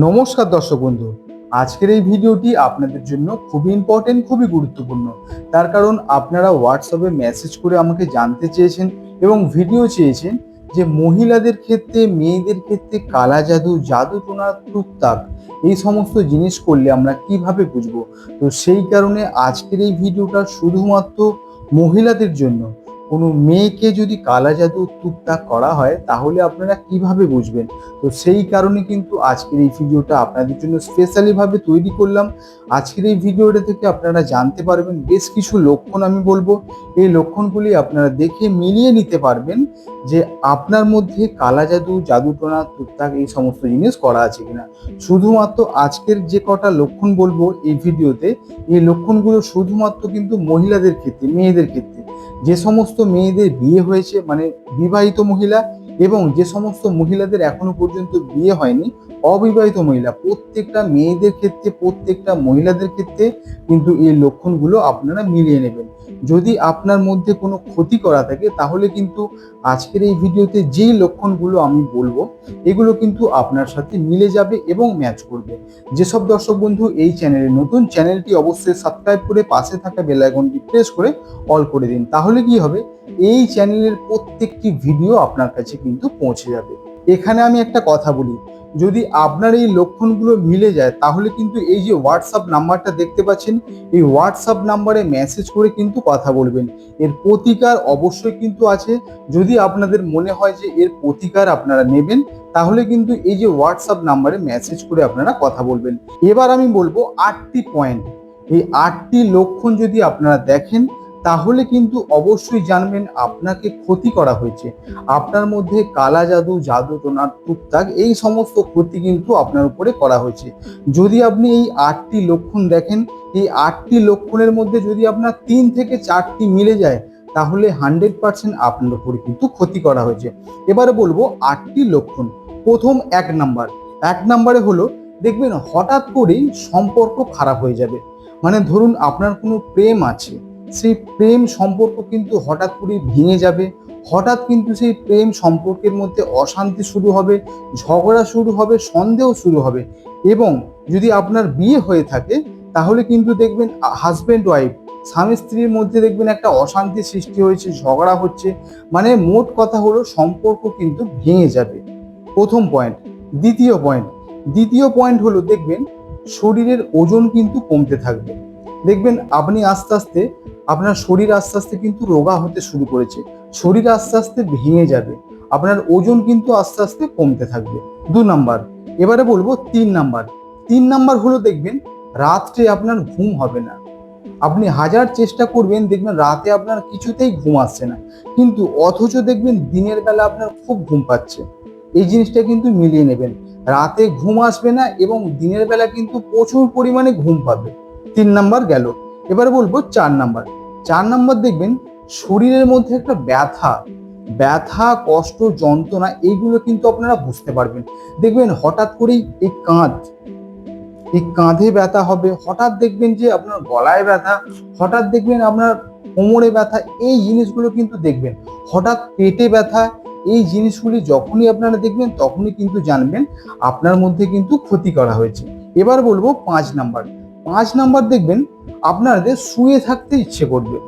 নমস্কার দর্শক বন্ধু। আজকের এই ভিডিওটি আপনাদের জন্য খুবই ইম্পর্টেন্ট খুবই গুরুত্বপূর্ণ। তার কারণ আপনারা হোয়াটসঅ্যাপে মেসেজ করে আমাকে জানতে চেয়েছেন এবং ভিডিও চেয়েছেন যে মহিলাদের ক্ষেত্রে, মেয়েদের ক্ষেত্রে কালা জাদু জাদু টোনা, টুকটাক এই সমস্ত জিনিস করলে আমরা কীভাবে বুঝব? তো সেই কারণে আজকের এই ভিডিওটা শুধুমাত্র মহিলাদের জন্য কোনো মেয়েকে যদি কালা জাদু টুকটাক করা হয়, তাহলে আপনারা কীভাবে বুঝবেন? তো সেই কারণে কিন্তু আজকের এই ভিডিওটা আপনাদের জন্য স্পেশালিভাবে তৈরি করলাম। আজকের এই ভিডিওটা থেকে আপনারা জানতে পারবেন বেশ কিছু লক্ষণ আমি বলব। এই লক্ষণগুলি আপনারা দেখে মিলিয়ে নিতে পারবেন যে আপনার মধ্যে কালা জাদু, জাদুটোনা টুকটাক এই সমস্ত জিনিস করা আছে কিনা। শুধুমাত্র আজকের যে কটা লক্ষণ বলব এই ভিডিওতে, এই লক্ষণগুলো শুধুমাত্র কিন্তু মহিলাদের ক্ষেত্রে, মেয়েদের ক্ষেত্রে যে সমস্ত মেয়েদের বিয়ে হয়েছে মানে বিবাহিত মহিলা এবং যে সমস্ত মহিলাদের এখনও পর্যন্ত বিয়ে হয়নি, অবিবাহিত মহিলা, প্রত্যেকটা মেয়েদের ক্ষেত্রে, প্রত্যেকটা মহিলাদের ক্ষেত্রে কিন্তু এই লক্ষণগুলো আপনারা মিলিয়ে নেবেন। যদি আপনার মধ্যে কোনো ক্ষতি করা থাকে, তাহলে কিন্তু আজকের এই ভিডিওতে যেই লক্ষণগুলো আমি বলব, এগুলো কিন্তু আপনার সাথে মিলে যাবে এবং ম্যাচ করবে। যেসব দর্শক বন্ধু এই চ্যানেলে নতুন, চ্যানেলটি অবশ্যই সাবস্ক্রাইব করে পাশে থাকা বেল আইকনটি প্রেস করে অল করে দিন। তাহলে কি হবে? এই চ্যানেলের প্রত্যেকটি ভিডিও আপনার কাছে কিন্তু পৌঁছে যাবে। এখানে আমি একটা কথা বলি, যদি আপনার এই লক্ষণগুলো মিলে যায়, তাহলে কিন্তু এই যে হোয়াটসঅ্যাপ নাম্বারটা দেখতে পাচ্ছেন, এই হোয়াটসঅ্যাপ নাম্বারে মেসেজ করে কিন্তু কথা বলবেন। এর প্রতিকার অবশ্যই কিন্তু আছে। যদি আপনাদের মনে হয় যে এর প্রতিকার আপনারা নেবেন, তাহলে কিন্তু এই যে হোয়াটসঅ্যাপ নাম্বারে মেসেজ করে আপনারা কথা বলবেন। এবার আমি বলব আটটি পয়েন্ট এই আটটি লক্ষণ যদি আপনারা দেখেন তাহলে কিন্তু অবশ্যই জানবেন আপনাকে ক্ষতি করা হয়েছে। আপনার মধ্যে কালা জাদু জাদু টোনার টুকটাক এই সমস্ত ক্ষতি কিন্তু আপনার উপরে করা হয়েছে। যদি আপনি এই আটটি লক্ষণ দেখেন, এই আটটি লক্ষণের মধ্যে যদি আপনার তিন থেকে চারটি মিলে যায়, তাহলে হান্ড্রেড পার্সেন্ট আপনার উপরে কিন্তু ক্ষতি করা হয়েছে। এবারে বলব আটটি লক্ষণ। প্রথম এক নাম্বার। এক নাম্বারে হলো, দেখবেন হঠাৎ করেই সম্পর্ক খারাপ হয়ে যাবে। মানে ধরুন আপনার কোনো প্রেম আছে সেই প্রেম সম্পর্ক কিন্তু হঠাৎ করে ভেঙে যাবে। হঠাৎ কিন্তু সেই প্রেম সম্পর্কের মধ্যে অশান্তি শুরু হবে, ঝগড়া শুরু হবে, সন্দেহ শুরু হবে এবং যদি আপনার বিয়ে হয়ে থাকে, তাহলে কিন্তু দেখবেন হাজব্যান্ড ওয়াইফ স্বামী স্ত্রীর মধ্যে দেখবেন একটা অশান্তি সৃষ্টি হয়েছে, ঝগড়া হচ্ছে। মানে মোট কথা হলো সম্পর্ক কিন্তু ভেঙে যাবে। প্রথম পয়েন্ট দ্বিতীয় পয়েন্ট দ্বিতীয় পয়েন্ট হলো দেখবেন, শরীরের ওজন কিন্তু কমতে থাকবে। দেখবেন আপনি আস্তে আস্তে আপনার শরীর আস্তে আস্তে কিন্তু রোগা হতে শুরু করেছে। শরীর আস্তে আস্তে ভেঙে যাবে। আপনার ওজন কিন্তু আস্তে আস্তে কমতে থাকবে। দু নাম্বার। এবারে বলব তিন নাম্বার। তিন নাম্বার হলো দেখবেন, রাত্রে আপনার ঘুম হবে না। আপনি হাজার চেষ্টা করবেন, দেখবেন রাতে আপনার কিছুতেই ঘুম আসছে না। কিন্তু অথচ দেখবেন দিনের বেলা আপনার খুব ঘুম পাচ্ছে। এই জিনিসটা কিন্তু মিলিয়ে নেবেন। রাতে ঘুম আসবে না এবং দিনের বেলা কিন্তু প্রচুর পরিমাণে ঘুম পাবে। তিন নাম্বার গেল। এবারে বলব চার নাম্বার। চার নাম্বার দেখবেন, শরীরের মধ্যে একটা ব্যথা। ব্যথা, কষ্ট, যন্ত্রণা এইগুলো কিন্তু আপনারা বুঝতে পারবেন। দেখবেন, হঠাৎ করেই এই কাঁধ এই কাঁধে ব্যথা হবে। হঠাৎ দেখবেন যে আপনার গলায় ব্যথা, হঠাৎ দেখবেন আপনার কোমরে ব্যথা, এই জিনিসগুলো কিন্তু দেখবেন। হঠাৎ পেটে ব্যথা, এই জিনিসগুলি যখনই আপনারা দেখবেন, তখনই কিন্তু জানবেন আপনার মধ্যে কিন্তু ক্ষতি করা হয়েছে। এবার বলব পাঁচ নাম্বার। পাঁচ নাম্বার দেখবেন আপনাদের শুয়ে থাকতে ইচ্ছে করবে।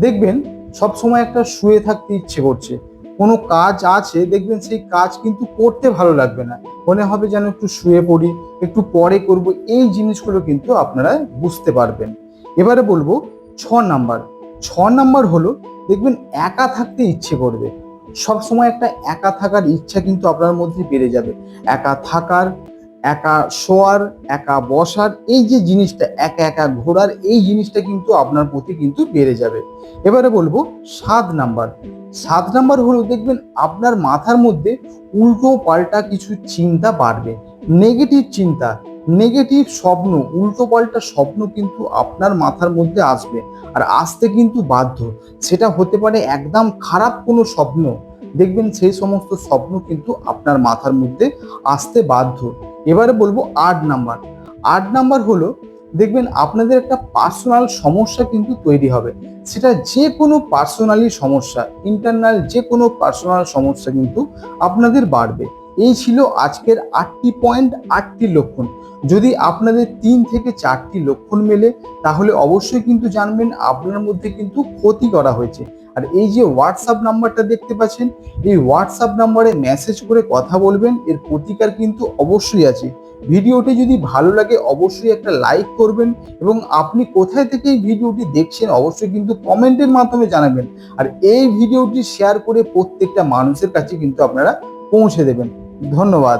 দেখবেন সব সময় একটা শুয়ে থাকতে ইচ্ছে করছে। কোনো কাজ আছে, দেখবেন সেই কাজ কিন্তু করতে ভালো লাগবে না। মনে হবে যেন একটু শুয়ে পড়ি, একটু পরে করব, এই জিনিসগুলো কিন্তু আপনারা বুঝতে পারবেন। এবারে বলব ছ নাম্বার। ছ নাম্বার হলো, দেখবেন একা থাকতে ইচ্ছে করবে। সব সময় একটা একা থাকার ইচ্ছা কিন্তু আপনার মধ্যে বেড়ে যাবে। একা থাকার একা শোয়ার, একা বসার, এই যে জিনিসটা, একা একা ঘোরার, এই জিনিসটা কিন্তু আপনার প্রতি কিন্তু বেড়ে যাবে। এবারে বলব সাত নাম্বার। সাত নাম্বার হলো দেখবেন আপনার মাথার মধ্যে উল্টো পাল্টা কিছু চিন্তা বাড়বে। নেগেটিভ চিন্তা, নেগেটিভ স্বপ্ন, উল্টো পাল্টা স্বপ্ন কিন্তু আপনার মাথার মধ্যে আসবে। আর আসতে কিন্তু বাধ্য। সেটা হতে পারে একদম খারাপ কোনো স্বপ্ন দেখবেন সেই সমস্ত স্বপ্ন কিন্তু আপনার মাথার মধ্যে আসতে বাধ্য। এবারে বলব আট নাম্বার। আট নাম্বার হলো, দেখবেন আপনাদের একটা পার্সোনাল সমস্যা কিন্তু তৈরি হবে। সেটা যে কোনো পার্সোনালি সমস্যা, ইন্টারনাল যে কোনো পার্সোনাল সমস্যা কিন্তু আপনাদের বাড়বে। এই ছিল আজকের আটটি পয়েন্ট, আটটি লক্ষণ। যদি আপনাদের তিন থেকে চারটি লক্ষণ মেলে, তাহলে অবশ্যই কিন্তু জানবেন আপনার মধ্যে কিন্তু ক্ষতি করা হয়েছে। আর এই যে হোয়াটসঅ্যাপ নাম্বারটা দেখতে পাচ্ছেন, এই হোয়াটসঅ্যাপ নাম্বারে মেসেজ করে কথা বলবেন, এর প্রতিকার কিন্তু অবশ্যই আছে। ভিডিওটি যদি ভালো লাগে, অবশ্যই একটা লাইক করবেন এবং আপনি কোথায় থেকে এই ভিডিওটি দেখছেন, অবশ্যই কিন্তু কমেন্টের মাধ্যমে জানাবেন। আর এই ভিডিওটি শেয়ার করে প্রত্যেকটা মানুষের কাছে কিন্তু আপনারা পৌঁছে দেবেন। ধন্যবাদ।